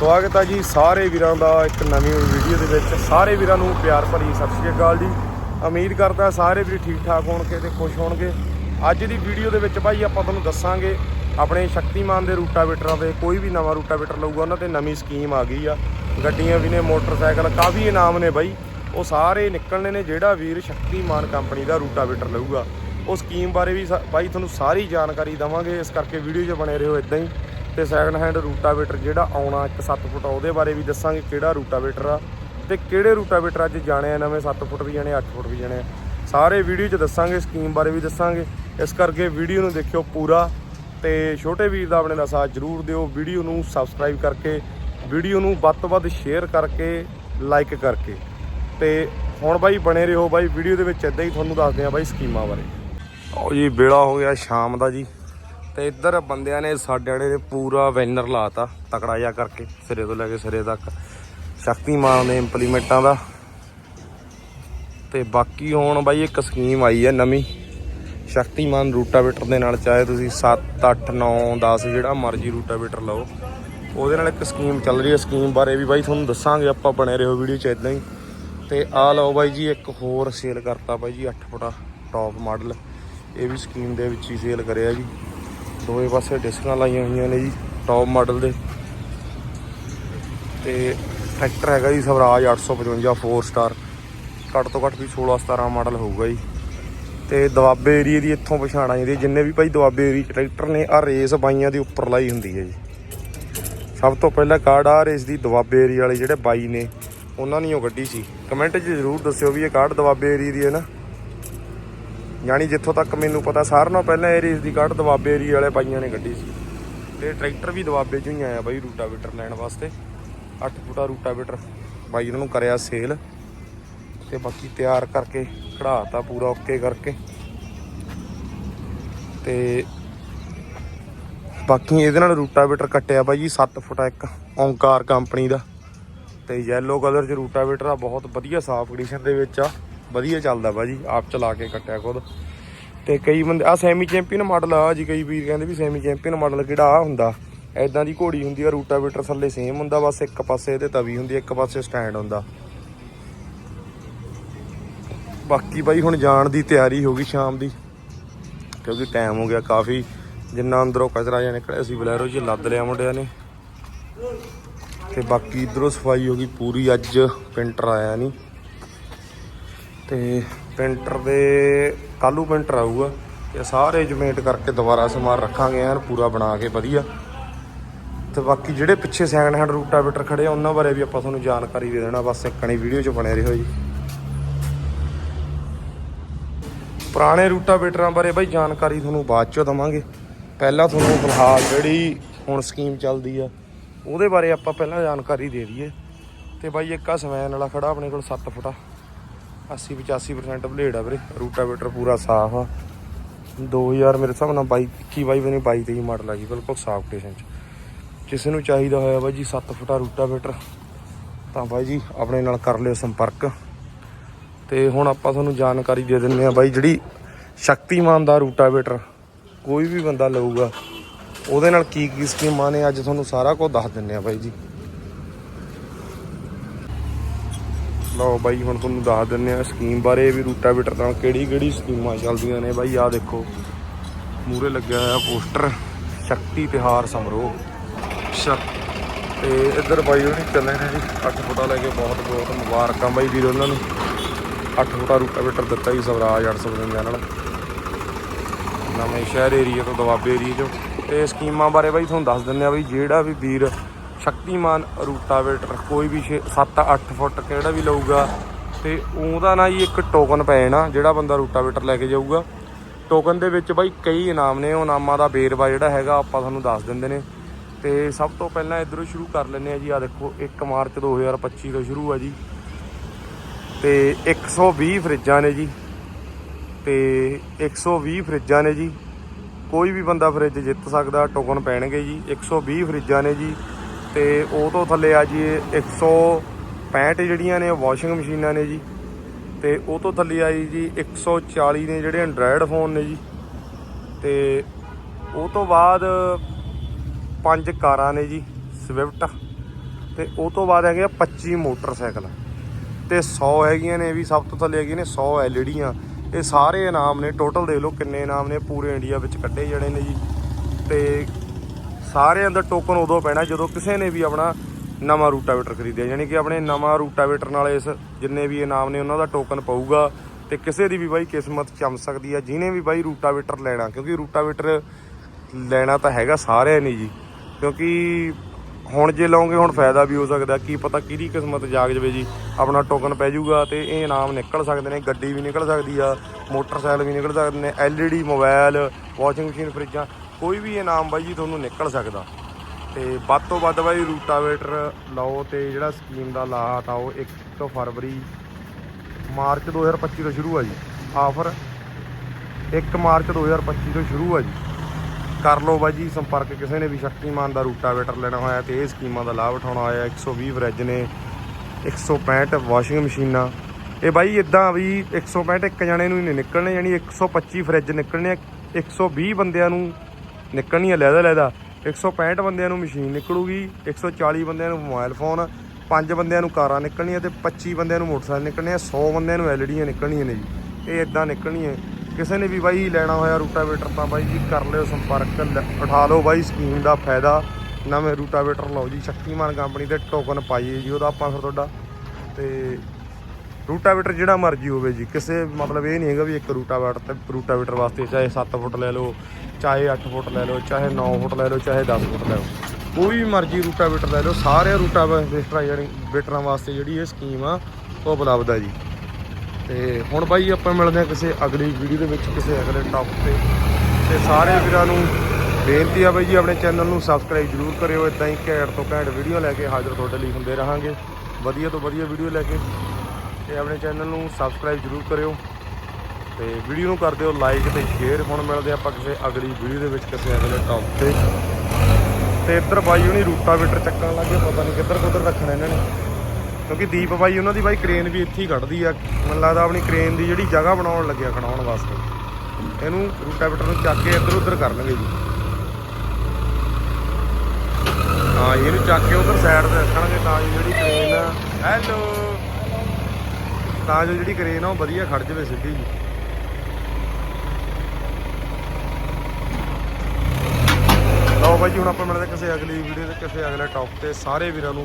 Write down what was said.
ਸਵਾਗਤ ਹੈ ਜੀ ਸਾਰੇ ਵੀਰਾਂ ਦਾ ਇੱਕ ਨਵੀਂ ਵੀਡੀਓ ਦੇ ਵਿੱਚ। ਸਾਰੇ ਵੀਰਾਂ ਨੂੰ ਪਿਆਰ ਭਰੀ ਸਤਿ ਸ਼੍ਰੀ ਅਕਾਲ ਜੀ। ਉਮੀਦ ਕਰਦਾ ਸਾਰੇ ਵੀਰ ਠੀਕ ਠਾਕ ਹੋਣਗੇ ਤੇ ਖੁਸ਼ ਹੋਣਗੇ। ਅੱਜ ਦੀ ਵੀਡੀਓ ਦੇ ਵਿੱਚ ਭਾਈ ਆਪਾਂ ਤੁਹਾਨੂੰ ਦੱਸਾਂਗੇ ਆਪਣੇ ਸ਼ਕਤੀਮਾਨ ਦੇ ਰੂਟਾਵੇਟਰਾਂ ਤੇ ਕੋਈ ਵੀ ਨਵਾਂ ਰੂਟਾਵੇਟਰ ਲਊਗਾ, ਉਹਨਾਂ ਤੇ ਨਵੀਂ ਸਕੀਮ ਆ ਗਈ ਆ। ਗੱਡੀਆਂ ਵੀ ਨੇ, ਮੋਟਰਸਾਈਕਲ, ਕਾਫੀ ਇਨਾਮ ਨੇ ਬਾਈ। ਉਹ ਸਾਰੇ ਨਿਕਲਣੇ ਨੇ ਜਿਹੜਾ ਵੀਰ ਸ਼ਕਤੀਮਾਨ ਕੰਪਨੀ ਦਾ ਰੂਟਾਵੇਟਰ ਲਊਗਾ। ਉਹ ਸਕੀਮ ਬਾਰੇ ਵੀ ਸਾ- ਬਾਈ ਤੁਹਾਨੂੰ ਸਾਰੀ ਜਾਣਕਾਰੀ ਦਵਾਂਗੇ। ਇਸ ਕਰਕੇ ਵੀਡੀਓ 'ਚ ਬਣੇ ਰਹੋ ਇਦਾਂ ਹੀ। ਤੇ ਸੈਕੰਡ ਹੈਂਡ ਰੂਟਾਵੇਟਰ ਜਿਹੜਾ ਆਉਣਾ ਇੱਕ 7 ਫੁੱਟ ਉਹਦੇ ਬਾਰੇ ਵੀ ਦੱਸਾਂਗੇ ਕਿਹੜਾ ਰੂਟਾਵੇਟਰ ਆ ਤੇ ਕਿਹੜੇ ਰੂਟਾਵੇਟਰ ਅੱਜ ਜਾਣੇ ਆ, ਨਵੇਂ 7 ਫੁੱਟ ਵੀ ਜਾਣੇ 8 ਫੁੱਟ ਵੀ ਜਾਣੇ ਆ। ਸਾਰੇ ਵੀਡੀਓ 'ਚ ਦੱਸਾਂਗੇ ਸਕੀਮ ਬਾਰੇ ਵੀ ਦੱਸਾਂਗੇ। ਇਸ ਕਰਕੇ ਵੀਡੀਓ ਨੂੰ ਦੇਖਿਓ ਪੂਰਾ ਤੇ ਛੋਟੇ ਵੀਰ ਦਾ ਆਪਣੇ ਦਾ ਸਾਥ ਜਰੂਰ ਦਿਓ। ਵੀਡੀਓ ਨੂੰ ਸਬਸਕ੍ਰਾਈਬ ਕਰਕੇ, ਵੀਡੀਓ ਨੂੰ ਵੱਧ ਤੋਂ ਵੱਧ ਸ਼ੇਅਰ ਕਰਕੇ ਲਾਈਕ ਕਰਕੇ। ਤੇ ਹੁਣ ਬਾਈ ਬਣੇ ਰਹੋ ਬਾਈ, ਵੀਡੀਓ ਦੇ ਵਿੱਚ ਇਦਾਂ ਹੀ ਤੁਹਾਨੂੰ ਦੱਸਦੇ ਆ ਬਾਈ ਸਕੀਮਾਂ ਬਾਰੇ। ਉਹ ਜੀ, ਵੇਲਾ ਹੋ ਗਿਆ ਸ਼ਾਮ ਦਾ ਜੀ। ਤੇ ਇੱਧਰ ਬੰਦਿਆਂ ਨੇ ਸਾਡੇ ਵਾਲੇ ਨੇ ਪੂਰਾ ਵੈਨਰ ਲਾਤਾ, ਤਕੜਾ ਜਿਹਾ ਕਰਕੇ, ਸਿਰੇ ਤੋਂ ਲੈ ਕੇ ਸਿਰੇ ਤੱਕ। ਸ਼ਕਤੀਮਾਨ ਦੇ ਇੰਪਲੀਮੈਂਟਾਂ ਦਾ। ਤੇ ਬਾਕੀ ਹੁਣ ਬਾਈ ਇੱਕ ਸਕੀਮ ਆਈ ਹੈ ਨਵੀਂ। ਸ਼ਕਤੀਮਾਨ ਰੂਟਾਵੇਟਰ ਦੇ ਨਾਲ ਚਾਹੇ ਤੁਸੀਂ 7 8 9 10 ਜਿਹੜਾ ਮਰਜ਼ੀ ਰੂਟਾਵੇਟਰ ਲਓ। ਉਹਦੇ ਨਾਲ ਇੱਕ ਸਕੀਮ ਚੱਲ ਰਹੀ ਹੈ ਸਕੀਮ ਬਾਰੇ ਵੀ ਬਾਈ ਤੁਹਾਨੂੰ ਦੱਸਾਂਗੇ, ਆਪਾਂ ਬਣੇ ਰਹੋ ਵੀਡੀਓ 'ਚ ਇਦਾਂ ਹੀ। ਤੇ ਆ ਲਓ ਬਾਈ ਜੀ, ਇੱਕ ਹੋਰ ਸੇਲ ਕਰਤਾ ਬਾਈ ਜੀ 8 ਫੁੱਟਾ ਟੌਪ ਮਾਡਲ ਇਹ ਵੀ ਸਕੀਮ ਦੇ ਵਿੱਚ ਹੀ ਸੇਲ ਕਰਿਆ ਜੀ। ਦੋਵੇਂ ਪਾਸੇ ਡਿਸਕਾਂ ਲਾਈਆਂ ਹੋਈਆਂ ਨੇ ਜੀ ਟੌਪ ਮਾਡਲ ਦੇ। ਤੇ ਟਰੈਕਟਰ ਹੈਗਾ ਜੀ ਸਵਰਾਜ 855 4 ਸਟਾਰ ਘੱਟ ਤੋਂ ਘੱਟ ਵੀ 16 17 ਮਾਡਲ ਹੋਊਗਾ ਜੀ। ਤੇ ਦੁਆਬੇ ਏਰੀਏ ਦੀ ਇੱਥੋਂ ਪਛਾਣ ਆ ਜਾਂਦੀ ਜਿੰਨੇ ਵੀ ਭਾਈ ਦੁਆਬੇ ਏਰੀਏ ਟਰੈਕਟਰ ਨੇ ਆ ਰੇਸ ਬਾਈਆਂ ਦੇ ਉੱਪਰ ਲਾਈ ਹੁੰਦੀ ਹੈ ਜੀ। ਸਭ ਤੋਂ ਪਹਿਲਾਂ ਕਾਰਡ ਆ ਰੇਸ ਦੀ ਦੁਆਬੇ ਏਰੀਏ ਵਾਲੇ ਜਿਹੜੇ ਬਾਈ ਨੇ, ਉਹਨਾਂ ਨੇ ਉਹ ਗੱਡੀ ਸੀ। ਕਮੈਂਟ 'ਚ ਜ਼ਰੂਰ ਦੱਸਿਓ ਵੀ ਇਹ ਕਾਰਡ ਦੁਆਬੇ ਏਰੀਏ ਦੀ ਹੈ ਨਾ। ਯਾਨੀ ਜਿੱਥੋਂ ਤੱਕ ਮੈਨੂੰ ਪਤਾ, ਸਾਰਿਆਂ ਨਾਲੋਂ ਪਹਿਲਾਂ ਇਹ ਰੇਸ ਦੀ ਕਾਰਡ ਦੁਆਬੇ ਏਰੀਏ ਵਾਲੇ ਬਾਈਆਂ ਨੇ ਗੱਡੀ ਸੀ। ਤੇ ਟਰੈਕਟਰ ਵੀ ਦੁਆਬੇ 'ਚੋਂ ਹੀ ਆਇਆ ਬਾਈ ਰੂਟਾਵੇਟਰ ਲੈਣ ਵਾਸਤੇ। 8 ਫੁੱਟਾ ਰੂਟਾਵੇਟਰ ਬਾਈ ਇਹਨਾਂ ਨੂੰ ਕਰਿਆ ਸੇਲ ਤੇ ਬਾਕੀ ਤਿਆਰ ਕਰਕੇ ਕਢਾਤਾ ਪੂਰਾ ਓਕੇ ਕਰਕੇ। ਤੇ ਬਾਕੀ ਇਹਦੇ ਨਾਲ ਰੂਟਾਵੇਟਰ ਕੱਟਿਆ ਬਾਈ ਜੀ 7 ਫੁੱਟਾ ਇੱਕ ਓਂਕਾਰ ਕੰਪਨੀ ਦਾ। ਤੇ ਯੈਲੋ ਕਲਰ ਚ ਰੂਟਾਵੇਟਰ ਆ, ਬਹੁਤ ਵਧੀਆ ਸਾਫ਼ ਕੰਡੀਸ਼ਨ ਦੇ ਵਿੱਚ ਆ। ਵਧੀਆ ਚੱਲਦਾ ਬਾਜੀ ਆਪ ਚਲਾ ਕੇ ਕੱਟਿਆ ਖੁਦ। ਤੇ ਕਈ ਬੰਦੇ ਆ ਸੈਮੀ ਚੈਂਪੀਅਨ ਮਾਡਲ ਆ ਜੀ, ਕਈ ਵੀਰ ਕਹਿੰਦੇ ਵੀ ਸੈਮੀ ਚੈਂਪੀਅਨ ਮਾਡਲ ਕਿਹੜਾ ਆ ਹੁੰਦਾ। ਐਦਾਂ ਦੀ ਘੋੜੀ ਹੁੰਦੀ ਆ, ਰੂਟਾਵੇਟਰ ਥੱਲੇ ਸੇਮ ਹੁੰਦਾ, ਬਸ ਇੱਕ ਪਾਸੇ ਇਹਦੇ ਤਵੀ ਹੁੰਦੀ ਇੱਕ ਪਾਸੇ ਸਟੈਂਡ ਹੁੰਦਾ। ਬਾਕੀ ਬਾਈ ਹੁਣ ਜਾਣ ਦੀ ਤਿਆਰੀ ਹੋ ਗਈ ਸ਼ਾਮ ਦੀ, ਕਿਉਂਕਿ ਟਾਈਮ ਹੋ ਗਿਆ ਕਾਫੀ। ਜਿੰਨਾ ਅੰਦਰੋਂ ਕਚਰਾ ਜਿਹਾ ਨਿਕਲਿਆ ਸੀ ਬਲੈਰੋ 'ਚ ਲੱਦ ਲਿਆ ਮੁੰਡਿਆਂ ਨੇ। ਤੇ ਬਾਕੀ ਇਧਰੋਂ ਸਫ਼ਾਈ ਹੋ ਗਈ ਪੂਰੀ, ਅੱਜ ਪਿੰਟਰ ਆਇਆ ਨਹੀਂ ਤੇ ਪਿੰਟਰ ਦੇ ਕੱਲੂ ਪ੍ਰਿੰਟਰ ਆਊਗਾ। ਤੇ ਸਾਰੇ ਜਮੇਟ ਕਰਕੇ ਦੁਬਾਰਾ ਸਮਾਨ ਰੱਖਾਂਗੇ, ਐਨ ਪੂਰਾ ਬਣਾ ਕੇ, ਵਧੀਆ। ਤੇ ਬਾਕੀ ਜਿਹੜੇ ਪਿੱਛੇ ਸੈਕੰਡ ਹੈਂਡ ਰੂਟਾਵੇਟਰ ਖੜੇ ਆ, ਉਹਨਾਂ ਬਾਰੇ ਵੀ ਆਪਾਂ ਤੁਹਾਨੂੰ ਜਾਣਕਾਰੀ ਦੇ ਦੇਣਾ। ਬਸ ਇੱਕਣੀ ਵੀਡੀਓ 'ਚ ਬਣੇ ਰਹੋ ਜੀ। ਪੁਰਾਣੇ ਰੂਟਾਵੇਟਰਾਂ ਬਾਰੇ ਬਾਈ ਜਾਣਕਾਰੀ ਤੁਹਾਨੂੰ ਬਾਅਦ 'ਚ ਦਵਾਂਗੇ। ਪਹਿਲਾਂ ਤੁਹਾਨੂੰ ਫਿਲਹਾਲ ਜਿਹੜੀ ਹੁਣ ਸਕੀਮ ਚੱਲਦੀ ਆ, ਉਹਦੇ ਬਾਰੇ ਆਪਾਂ ਪਹਿਲਾਂ ਜਾਣਕਾਰੀ ਦੇ ਦਈਏ। ਤੇ ਬਾਈ ਇੱਕ ਆ ਸਵੈਨ ਵਾਲਾ ਖੜਾ ਆਪਣੇ ਕੋਲ 7 ਫੁੱਟਾ। 80 85% ਬਲੇਡ ਆ ਵੀਰੇ। ਰੂਟਾਵੇਟਰ ਪੂਰਾ ਸਾਫ਼ ਆ। 2000 ਮੇਰੇ ਹਿਸਾਬ ਨਾਲ 22 21 22 ਬਨੇ 22 23 ਮਾਡਲ ਆ ਜੀ, ਬਿਲਕੁਲ ਸਾਫ਼ ਕੰਡੀਸ਼ਨ ਚ। ਕਿਸੇ ਨੂੰ ਚਾਹੀਦਾ ਹੋਇਆ ਬਾਈ ਜੀ 7 ਫੁੱਟਾ ਰੂਟਾਵੇਟਰ, ਤਾਂ ਬਾਈ ਜੀ ਆਪਣੇ ਨਾਲ ਕਰ ਲਿਓ ਸੰਪਰਕ। ਤੇ ਹੁਣ ਆਪਾਂ ਤੁਹਾਨੂੰ ਜਾਣਕਾਰੀ ਦੇ ਦਿੰਦੇ ਆ ਬਾਈ, ਜਿਹੜੀ ਸ਼ਕਤੀਮਾਨ ਦਾ ਰੂਟਾਵੇਟਰ ਕੋਈ ਵੀ ਬੰਦਾ ਲਊਗਾ, ਉਹਦੇ ਨਾਲ ਕੀ ਕੀ ਸਕੀਮਾਂ ਨੇ, ਅੱਜ ਤੁਹਾਨੂੰ ਸਾਰਾ ਕੁਝ ਦੱਸ ਦਿੰਦੇ ਆ ਬਾਈ ਜੀ। ਲਓ ਬਾਈ, ਹੁਣ ਤੁਹਾਨੂੰ ਦੱਸ ਦਿੰਦੇ ਆ ਸਕੀਮ ਬਾਰੇ ਵੀ ਰੂਟਾਵੇਟਰ ਤਾਂ ਕਿਹੜੀ ਕਿਹੜੀ ਸਕੀਮਾਂ ਚੱਲਦੀਆਂ ਨੇ ਬਾਈ। ਆਹ ਦੇਖੋ ਮੂਰੇ ਲੱਗਿਆ ਹੋਇਆ ਪੋਸਟਰ, ਸ਼ਕਤੀ ਤਿਹਾਰ ਸਮਾਰੋਹ। ਸ਼ਕ ਤੇ ਇੱਧਰ ਬਾਈ ਉਹਨੇ ਚੱਲੇ ਨੇ ਜੀ 8 ਫੁੱਟਾ ਲੈ ਕੇ ਬਹੁਤ ਬਹੁਤ ਮੁਬਾਰਕਾਂ ਬਾਈ ਵੀਰ ਉਹਨਾਂ ਨੂੰ। 8 ਫੁੱਟਾ ਰੂਟਾਵੇਟਰ ਦਿੱਤਾ ਜੀ ਸਵਰਾਜ 855 ਨਾਲ। ਨਵੇਂ ਸ਼ਹਿਰ ਏਰੀਆ ਤੋਂ ਦੁਆਬੇ ਏਰੀਆ ਚੋਂ। ਤੇ ਸਕੀਮਾਂ ਬਾਰੇ ਬਾਈ ਤੁਹਾਨੂੰ ਦੱਸ ਦਿੰਦੇ ਆ ਬਈ, ਜਿਹੜਾ ਵੀ ਵੀਰ ਸ਼ਕਤੀਮਾਨ ਰੂਟਾਵੇਟਰ ਕੋਈ ਵੀ 7-8 ਫੁੱਟ ਕਿਹੜਾ ਵੀ ਲਊਗਾ, ਤੇ ਉਹਦਾ ਨਾ ਜੀ ਇੱਕ ਟੋਕਨ ਪੈ ਜਾਣਾ ਜਿਹੜਾ ਬੰਦਾ ਰੂਟਾਵੇਟਰ ਲੈ ਕੇ ਜਾਊਗਾ। ਟੋਕਨ ਦੇ ਵਿੱਚ ਬਾਈ ਕਈ ਇਨਾਮ ਨੇ, ਉਹ ਇਨਾਮਾਂ ਦਾ ਵੇਰਵਾ ਜਿਹੜਾ ਹੈਗਾ, ਆਪਾਂ ਤੁਹਾਨੂੰ ਦੱਸ ਦਿੰਦੇ ਨੇ। ਤੇ ਸਭ ਤੋਂ ਪਹਿਲਾਂ ਇਧਰੋਂ ਸ਼ੁਰੂ ਕਰ ਲੈਂਦੇ ਆ ਜੀ ਆ ਦੇਖੋ 1 ਮਾਰਚ 2025 ਤੋਂ ਸ਼ੁਰੂ ਆ ਜੀ। ਤੇ 120 ਫਰਿੱਜਾਂ ਨੇ ਜੀ। ਤੇ 120 ਫਰਿੱਜਾਂ ਨੇ ਜੀ। ਕੋਈ ਵੀ ਬੰਦਾ ਫਰਿੱਜ ਜਿੱਤ ਸਕਦਾ ਟੋਕਨ ਪੈਣਗੇ ਜੀ। 120 ਫਰਿੱਜਾਂ ਨੇ ਜੀ। ਤੇ ਉਹ ਤੋਂ ਥੱਲੇ ਆ ਜੀ 165 ਜਿਹੜੀਆਂ ਨੇ ਵਾਸ਼ਿੰਗ ਮਸ਼ੀਨਾਂ ਨੇ ਜੀ। ਤੇ ਉਹ ਤੋਂ ਥੱਲੇ ਆਈ ਜੀ 140 ਨੇ ਜਿਹੜੇ ਐਂਡਰਾਇਡ ਫੋਨ ਨੇ ਜੀ। ਤੇ ਉਹ ਤੋਂ ਬਾਅਦ ਪੰਜ ਕਾਰਾਂ ਨੇ ਜੀ ਸਵਿਫਟ ਤੇ ਉਹ ਤੋਂ ਬਾਅਦ ਹੈਗੇ ਆ 25 ਮੋਟਰਸਾਈਕਲ। ਤੇ 100 ਹੈਗੀਆਂ ਨੇ ਵੀ, ਸਭ ਤੋਂ ਥੱਲੇ ਹੈਗੀਆਂ ਨੇ 100 ਐਲਈਡੀਆਂ। ਇਹ ਸਾਰੇ ਇਨਾਮ ਨੇ, ਟੋਟਲ ਦੇਖ ਲਓ ਕਿੰਨੇ ਇਨਾਮ ਨੇ, ਪੂਰੇ ਇੰਡੀਆ ਵਿੱਚ ਕੱਢੇ ਜਿਹੜੇ ਨੇ ਜੀ। ਤੇ ਸਾਰਿਆਂ ਦਾ ਟੋਕਨ ਉਦੋਂ ਪੈਣਾ ਜਦੋਂ ਕਿਸੇ ਨੇ ਵੀ ਆਪਣਾ ਨਵਾਂ ਰੂਟਾਵੇਟਰ ਖਰੀਦਿਆ, ਯਾਨੀ ਕਿ ਆਪਣੇ ਨਵਾਂ ਰੂਟਾਵੇਟਰ ਨਾਲ ਇਸ ਜਿੰਨੇ ਵੀ ਇਨਾਮ ਨੇ ਉਹਨਾਂ ਦਾ ਟੋਕਨ ਪਊਗਾ ਤੇ ਕਿਸੇ ਦੀ ਵੀ ਬਾਈ ਕਿਸਮਤ ਚਮ ਸਕਦੀ ਆ, ਜਿਹਨੇ ਵੀ ਬਾਈ ਰੂਟਾਵੇਟਰ ਲੈਣਾ, ਕਿਉਂਕਿ ਰੂਟਾਵੇਟਰ ਲੈਣਾ ਤਾਂ ਹੈਗਾ ਸਾਰਿਆਂ ਨੇ ਜੀ, ਕਿਉਂਕਿ ਹੁਣ ਜੇ ਲਓਗੇ ਹੁਣ ਫਾਇਦਾ ਵੀ ਹੋ ਸਕਦਾ, ਕੀ ਪਤਾ ਕਿਹਦੀ ਕਿਸਮਤ ਜਾਗ ਜਵੇ ਜੀ, ਆਪਣਾ ਟੋਕਨ ਪੈ ਜਾਊਗਾ ਤੇ ਇਹ ਇਨਾਮ ਨਿਕਲ ਸਕਦੇ ਨੇ, ਗੱਡੀ ਵੀ ਨਿਕਲ ਸਕਦੀ ਆ, ਮੋਟਰਸਾਈਕਲ ਵੀ ਨਿਕਲ ਸਕਦੇ ਨੇ, ਐਲਈਡੀ ਮੋਬਾਈਲ ਵਾਸ਼ਿੰਗ ਮਸ਼ੀਨ, ਫਰਿੱਜਾਂ ਕੋਈ ਵੀ ਇਨਾਮ ਬਾਈ ਜੀ ਤੁਹਾਨੂੰ ਨਿਕਲ ਸਕਦਾ। ਤੇ ਵੱਧ ਤੋਂ ਵੱਧ ਬਾਈ ਰੂਟਾਵੇਟਰ ਲਓ ਤੇ ਜਿਹੜਾ ਸਕੀਮ ਦਾ ਲਾਟ ਆਓ 1 ਫਰਵਰੀ, ਮਾਰਚ 2025 ਤੋਂ ਸ਼ੁਰੂ ਆ ਜੀ। ਆਫਰ 1 ਮਾਰਚ 2025 ਤੋਂ ਸ਼ੁਰੂ ਆ ਜੀ। ਕਰ ਲਓ ਬਾਈ ਜੀ ਸੰਪਰਕ, ਕਿਸੇ ਨੇ ਵੀ ਸ਼ਕਤੀਮਾਨ ਦਾ ਰੂਟਾਵੇਟਰ ਲੈਣਾ ਹੋਇਆ ਤੇ ਇਹ ਸਕੀਮਾਂ ਦਾ ਲਾਭ ਉਠਾਉਣਾ ਹੋਇਆ। 120 ਫਰਿੱਜ ਨੇ 165 ਵਾਸ਼ਿੰਗ ਮਸ਼ੀਨਾਂ। ਇਹ ਬਾਈ ਇਦਾਂ ਵੀ 165 ਇੱਕ ਜਣੇ ਨੂੰ ਹੀ ਨਹੀਂ ਨਿਕਲਣੇ, ਯਾਨੀ 125 ਫਰਿੱਜ ਨਿਕਲਣੇ ਆ। 120 ਬੰਦਿਆਂ ਨੂੰ ਨਿਕਲਣੀ ਹੈ ਲੈਦਾ ਲੈਦਾ। 165 ਬੰਦਿਆਂ ਨੂੰ ਮਸ਼ੀਨ ਨਿਕਲੂਗੀ 140 ਬੰਦਿਆਂ ਨੂੰ ਮੋਬਾਈਲ ਫੋਨ 5 ਬੰਦਿਆਂ ਨੂੰ ਕਾਰਾਂ ਨਿਕਲਣੀਆਂ ਤੇ 25 ਬੰਦਿਆਂ ਨੂੰ ਮੋਟਰਸਾਈਕਲ ਨਿਕਲਣੇ ਆ 100 ਬੰਦਿਆਂ ਨੂੰ ਐਲਈਡੀਆਂ ਨਿਕਲਣੀਆਂ ਨੇ ਜੀ। ਇਹ ਇਦਾਂ ਨਿਕਲਣੀਆਂ। ਕਿਸੇ ਨੇ ਵੀ ਬਾਈ ਲੈਣਾ ਹੋਇਆ ਰੂਟਾਵੇਟਰ ਤਾਂ ਬਾਈ ਜੀ ਕਰ ਲਿਓ ਸੰਪਰਕ, ਲੈ- ਉਠਾ ਲਓ ਬਾਈ, ਸਕੀਮ ਦਾ ਫਾਇਦਾ। ਨਵੇਂ ਰੂਟਾਵੇਟਰ ਲਓ ਜੀ, ਸ਼ਕਤੀਮਾਨ ਕੰਪਨੀ ਦੇ ਟੋਕਨ ਪਾਈਏ ਜੀ, ਉਹਦਾ ਆਪਾਂ ਫਿਰ ਤੁਹਾਡਾ। ਤੇ ਰੂਟਾਵੇਟਰ ਜਿਹੜਾ ਮਰਜ਼ੀ ਹੋਵੇ ਜੀ, ਕਿਸੇ ਮਤਲਬ ਇਹ ਨਹੀਂ ਹੈਗਾ ਵੀ ਇੱਕ ਰੂਟਾਵੇਟਰ ਤੇ ਰੂਟਾਵੇਟਰ ਵਾਸਤੇ ਚਾਹੇ 7 ਫੁੱਟ ਲੈ ਲਓ, ਚਾਹੇ 8 ਫੁੱਟ ਲੈ ਲਓ, ਚਾਹੇ 9 ਫੁੱਟ ਲੈ ਲਓ, ਚਾਹੇ 10 ਫੁੱਟ ਲੈ ਲਓ। ਕੋਈ ਵੀ ਮਰਜ਼ੀ ਰੂਟਾਵੇਟਰ ਲੈ ਲਓ ਸਾਰੇ ਰੂਟਾਵੇਟਰਾਂ ਜਿਹੜੀ ਵੇਟਰਾਂ ਵਾਸਤੇ ਜਿਹੜੀ ਇਹ ਸਕੀਮ ਆ, ਉਹ ਉਪਲਬਧ ਆ ਜੀ। ਤੇ ਹੁਣ ਬਾਈ ਆਪਾਂ ਮਿਲਦੇ ਹਾਂ ਕਿਸੇ ਅਗਲੀ ਵੀਡੀਓ ਦੇ ਵਿੱਚ, ਕਿਸੇ ਅਗਲੇ ਟੌਪਿਕ ਤੇ। ਤੇ ਸਾਰੇ ਵੀਰਾਂ ਨੂੰ ਬੇਨਤੀ ਆ ਬਾਈ ਜੀ, ਆਪਣੇ ਚੈਨਲ ਨੂੰ ਸਬਸਕ੍ਰਾਈਬ ਜਰੂਰ ਕਰਿਓ। ਇਦਾਂ ਹੀ ਘੈਂਟ ਤੋਂ ਘੈਂਟ ਵੀਡੀਓ ਲੈ ਕੇ ਹਾਜ਼ਰ ਤੁਹਾਡੇ ਲਈ ਹੁੰਦੇ ਰਹਾਂਗੇ। ਵਧੀਆ ਤੋਂ ਵਧੀਆ ਵੀਡੀਓ ਲੈ ਕੇ ਤੇ ਆਪਣੇ ਚੈਨਲ ਨੂੰ ਸਬਸਕ੍ਰਾਈਬ ਜਰੂਰ ਕਰਿਓ ਤੇ ਵੀਡੀਓ ਨੂੰ ਕਰ ਦਿਓ ਲਾਈਕ ਤੇ ਸ਼ੇਅਰ ਹੁਣ ਮਿਲਦੇ ਆਪਾਂ ਕਿਸੇ ਅਗਲੀ ਵੀਡੀਓ ਦੇ ਵਿੱਚ ਕਿਸੇ ਅਗਲੇ ਟੌਪਿਕ ਤੇ। ਤੇ ਇੱਧਰ ਬਾਈ ਹੁਣੀ ਰੂਟਾਵੇਟਰ ਚੱਕਣ ਲੱਗੇ ਪਤਾ ਨਹੀਂ ਕਿੱਧਰ ਕਿੱਧਰ ਰੱਖਣਾ ਇਹਨਾਂ। ਨੇ ਕਿਉਂਕਿ ਦੀਪ ਬਾਈ, ਉਹਨਾਂ ਦੀ ਬਾਈ ਕ੍ਰੇਨ ਵੀ ਇੱਥੇ ਹੀ ਕੱਢਦੀ ਆ। ਮੈਨੂੰ ਲੱਗਦਾ ਆਪਣੀ ਕ੍ਰੇਨ ਦੀ ਜਿਹੜੀ ਜਗ੍ਹਾ ਬਣਾਉਣ ਲੱਗਿਆ ਖੜਾਉਣ ਵਾਸਤੇ। ਇਹਨੂੰ ਰੂਟਾਵੇਟਰ ਨੂੰ ਚੱਕ ਕੇ ਇੱਧਰ ਉੱਧਰ ਕਰਨਗੇ ਜੀ। ਹਾਂ, ਇਹਨੂੰ ਚੱਕ ਕੇ ਉਧਰ ਸਾਈਡ ਤੇ ਰੱਖਣਗੇ ਤਾਂ ਜੋ ਜਿਹੜੀ ਕ੍ਰੇਨ ਹੈਲੋ ਤਾਂ ਜੋ ਜਿਹੜੀ ਕ੍ਰੇਨ ਆ ਉਹ ਵਧੀਆ ਖੜ ਜਾਵੇ ਸਿੱਧੀ ਜੀ। ਲਓ ਬਾਈ ਜੀ, ਹੁਣ ਆਪਾਂ ਮਿਲਦੇ ਕਿਸੇ ਅਗਲੀ ਵੀਡੀਓ ਤੇ, ਕਿਸੇ ਅਗਲੇ ਟੌਪ ਤੇ। ਸਾਰੇ ਵੀਰਾਂ ਨੂੰ